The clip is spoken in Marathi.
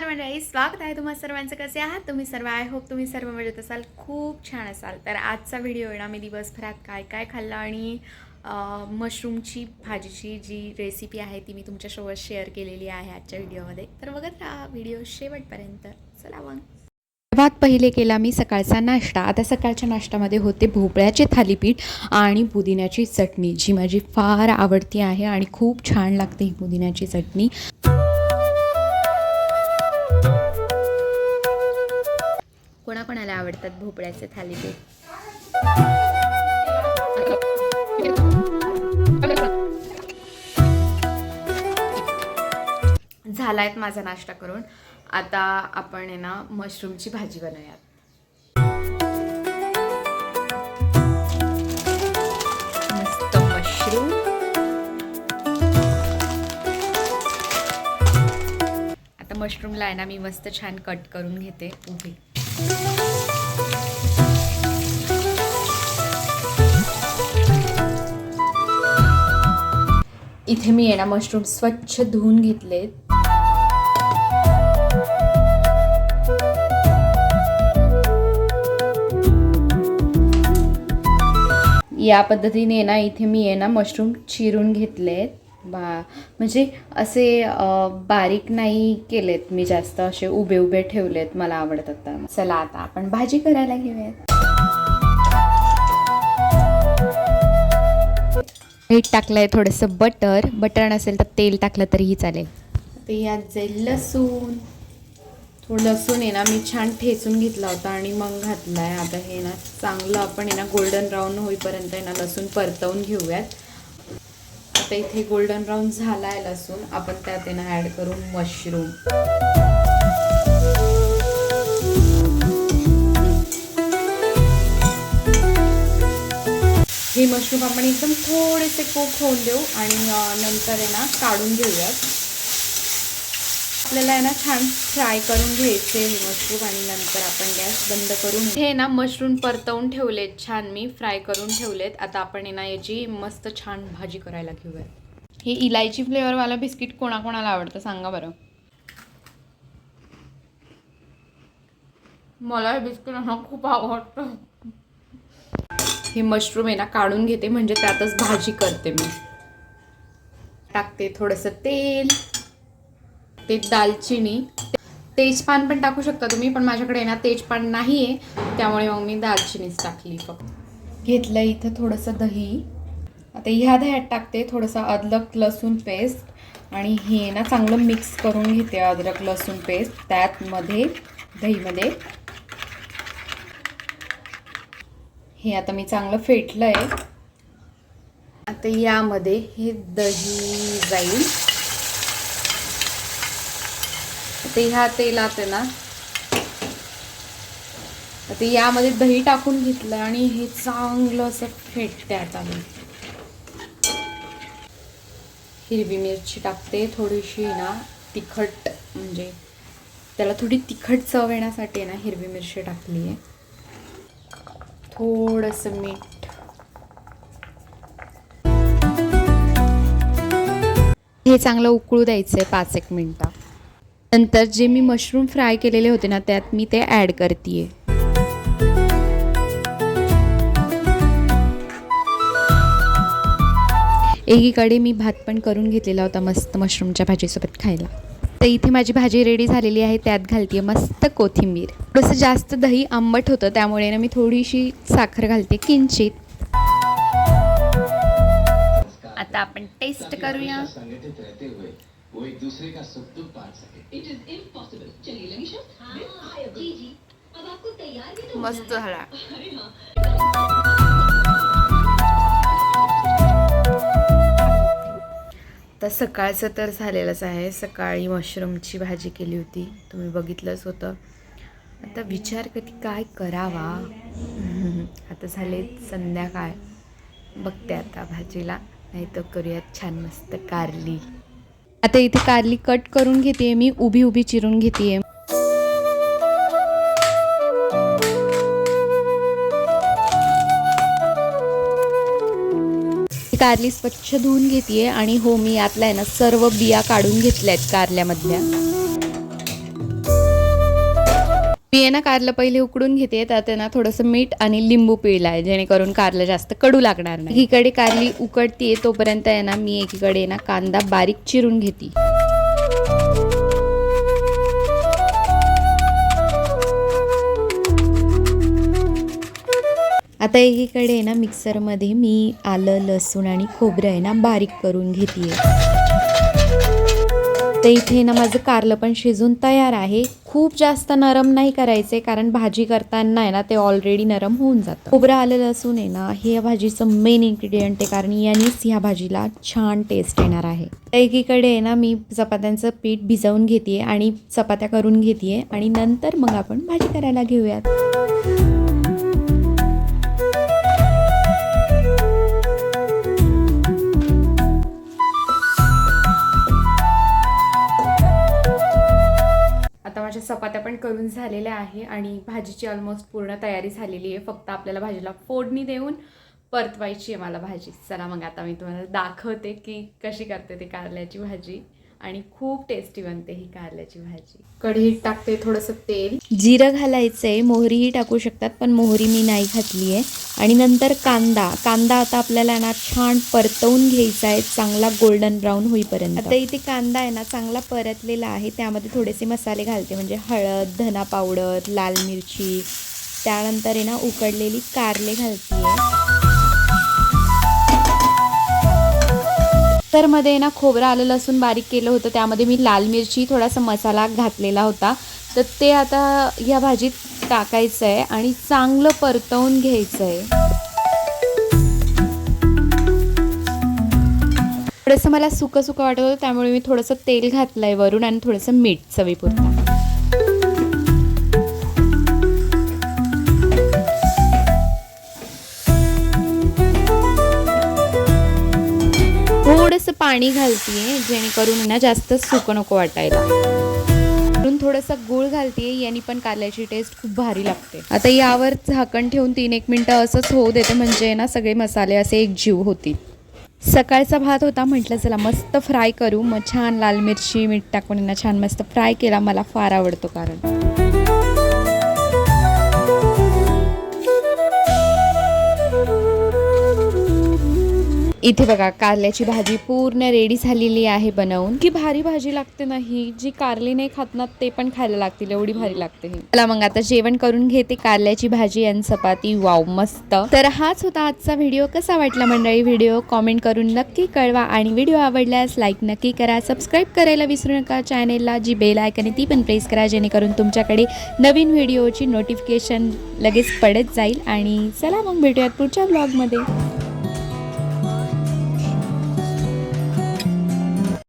नमस्कार मंडळी स्वागत आहे तुम्हा सर्वांचं. कसे आहात? तुम्ही सर्व आय होप तुम्ही सर्व मजेत असाल. खूप छान असाल. तर आजचा व्हिडिओ आहे ना मी दिवसभरात काय काय खाल्लं आणि मशरूमची भाजीची जी रेसिपी आहे ती मी तुमच्यासोबत शेअर केलेली आहे आजच्या व्हिडिओमध्ये तर बघत राहा व्हिडिओ शेवटपर्यंत. चला मग. सर्वात पहिले केला मी सकाळचा नाश्ता. आता सकाळच्या नाश्त्यामध्ये होते भोपळ्याचे थालीपीठ आणि पुदिन्याची चटणी जी माझी फार आवडती आहे आणि खूप छान लागते ही पुदिन्याची चटणी. आवडतात भोपळ्याचे थालीपीठ. झालायत माझा नाश्ता करून. आता आपण आहे ना मशरूमची भाजी बनवूयात. मस्त मशरूम. आता मशरूमला आहे ना मी मस्त छान कट करून घेते उभी. इथे मी येणा ना मशरूम स्वच्छ धुवून घेतलेत. या पद्धतीने ना इथे मी येणा ना मशरूम चिरून घेतलेत. बा म्हणजे असे बारीक नाही केलेत मी जास्त असे उभे उभे ठेवलेत मला आवडतात तर. चला आता आपण भाजी करायला घेऊयात. मीठ टाकलंय थोडंसं बटर. बटर नसेल तर तेल टाकलं तरीही चालेल. आता यात जाईल लसूण थोडं लसूण आहे ना मी छान ठेचून घेतला होता आणि मग घातला आहे आता हे ना चांगलं आपण आहे ना गोल्डन ब्राऊन होईपर्यंत आहे ना लसूण परतवून घेऊयात. आता इथे गोल्डन ब्राऊन झाला आहे लसूण. आपण त्यात येणं ॲड करू मशरूम हे मशरूम आपण एकदम थोडेसे कोक होऊन देऊ आणि नंतर आहे ना काढून घेऊयात. आपल्याला आहे ना छान फ्राय करून घ्यायचे हे मशरूम आणि नंतर आपण गॅस बंद करून हे ना मशरूम परतवून ठेवलेत छान मी फ्राय करून ठेवलेत. आता आपण ना याची मस्त छान भाजी करायला घेऊयात. हे इलायची फ्लेवरवाला बिस्किट कोणाकोणाला आवडतं सांगा बरं. मला हे बिस्किट ना खूप आवडतं. हे मशरूम आहे ना काढून घेते म्हणजे त्यातच भाजी करते मी. टाकते थोडंसं तेल. ते दालचिनी. तेजपान पण टाकू शकता तुम्ही पण माझ्याकडे ना तेजपान नाही आहे त्यामुळे मग मी दालचिनीच टाकली फक्त. घेतलं इथं थोडंसं दही. आता ह्या दह्यात टाकते थोडंसं अद्रक लसूण पेस्ट. आणि हे ना चांगलं मिक्स करून घेते अद्रक लसूण पेस्ट. त्यातमध्ये दहीमध्ये. हे आता मी चांगलं फेटलं आहे आता यामध्ये हे दही जाईल. आता ह्या तेलात आहे ना. आता यामध्ये दही टाकून घेतलं आणि हे चांगलं असं फेटते आता मी हिरवी मिरची टाकते थोडीशी ना तिखट म्हणजे त्याला थोडी तिखट चव येण्यासाठी ना हिरवी मिरची टाकली आहे. थोडंसं मीठ. हे चांगलं उकळू द्यायचं आहे पाच एक मिनटं. नंतर जे मी मशरूम फ्राय केलेले होते ना त्यात मी ते ॲड करते एकीकडे मी भात पण करून घेतलेला होता मस्त मशरूमच्या भाजीसोबत खायला. तर इथे माझी भाजी रेडी झालेली आहे त्यात घालते मस्त कोथिंबीर. थोडंसं जास्त दही आंबट होतं त्यामुळे ना मी थोडीशी साखर घालते किंचित. आता आपण टेस्ट करूया. वो एक दूसरे का सुख दुख बांट सके। इट इज इम्पॉसिबल चलिए लनीशा हाँ जी जी। अब आपको तैयार भी तो मस्त है। झाला अरे तर सकाळचं तर झालेलंच आहे. सकाळी मशरूमची भाजी केली होती. तुम्ही बघितलंच होतं. आता विचार कधी काय करावा? आता झाले संध्याकाळ. बघते आता भाजीला. नाही तर करूयात छान मस्त कारली. आता इथे कारली कट करून घेते मी उभी उभी चिरून घेते कारली स्वच्छ धुवून घेते आणि हो मी यातल्या आहे ना सर्व बिया काढून घेतल्या आहेत कारल्यामधल्या. मी आहे ना कारलं पहिले उकडून घेते त्यात आहे ना थोडंसं मीठ आणि लिंबू पिळला आहे जेणेकरून कारलं जास्त कडू लागणार नाही. एकीकडे कारली उकडतीये तोपर्यंत आहे ना मी एकीकडे ना कांदा बारीक चिरून घेते. आता एकीकडे आहे ना मिक्सरमध्ये मी आलं लसूण आणि खोबरं आहे ना बारीक करून घेते तर इथे ना माझं कारलं पण शिजून तयार आहे. खूप जास्त नरम नाही करायचे कारण भाजी करताना आहे ना ते ऑलरेडी नरम होऊन जातं. खोबरं आलं लसूण आहे ना हे या भाजीचं मेन इन्ग्रेडियंट आहे कारण यानेच ह्या भाजीला छान टेस्ट येणार आहे. तर एकीकडे आहे ना मी चपात्यांचं पीठ भिजवून घेते आणि चपात्या करून घेते आणि नंतर मग आपण भाजी करायला घेऊयात. चपात्या पण करून झालेल्या आहे आणि भाजीची ऑलमोस्ट पूर्ण तयारी झालेली आहे. फक्त आपल्याला भाजीला फोडणी देऊन परतवायची आहे मला भाजी. चला मग आता मी तुम्हाला दाखवते की कशी करते ते कारल्याची भाजी. आणि खूप टेस्टी बनते ही कारल्याची भाजी. कढईत टाकते थोडंसं तेल. जिरं घालायचं आहे मोहरीही टाकू शकतात पण मोहरी मी नाही घातली आहे आणि नंतर कांदा. कांदा आता आपल्याला ना छान परतवून घ्यायचा आहे चांगला गोल्डन ब्राऊन होईपर्यंत. आता इथे कांदा आहे ना चांगला परतलेला आहे त्यामध्ये थोडेसे मसाले घालते म्हणजे हळद धना पावडर लाल मिरची. त्यानंतर आहे ना उकडलेली कारले घालते तर मध्ये ना खोबरं आलं लसूण बारीक केलं होतं. त्यामध्ये मी लाल मिरची थोडासा मसाला घातलेला होता. तर ते आता या भाजीत टाकायचं आहे आणि चांगलं परतवून घ्यायचं आहे थोडंसं मला सुकं सुकं वाटत होतं त्यामुळे मी थोडंसं तेल घातलं आहे वरून आणि थोडंसं मीठ चवीपुरता. पाणी घालतीये जेणेकरून ना जास्त सुकं नको वाटायला. म्हणून थोडंसं गूळ घालतीये याने पण कारल्याची टेस्ट खूप भारी लागते. आता यावर झाकण ठेवून तीन एक मिनटं असंच होऊ देते म्हणजे ना सगळे मसाले असे एक जीव होतील. सकाळचा भात होता म्हटलं चला मस्त फ्राय करू. मग छान लाल मिरची मीठ टाकून छान मस्त फ्राय केला मला फार आवडतो कारण. इथे बघा कारल्याची भाजी पूर्ण रेडी झालेली आहे बनवून. की भारी भाजी लागते नाही जी कारली नाही खात ना ते पण खायला लागतील एवढी भारी लागते चला मग आता जेवण करून घेते कारल्याची भाजी आणि चपाती. वाव मस्त. तर हाच होता आजचा व्हिडिओ कसा वाटला मंडळी व्हिडिओ कॉमेंट करून नक्की कळवा. आणि व्हिडिओ आवडल्यास लाईक नक्की करा. सबस्क्राईब करायला विसरू नका. चॅनेलला जी बेल आयकन आहे ती पण प्रेस करा. जेणेकरून तुमच्याकडे नवीन व्हिडिओची नोटिफिकेशन लगेच पडत जाईल. आणि चला मग भेटूयात पुढच्या ब्लॉगमध्ये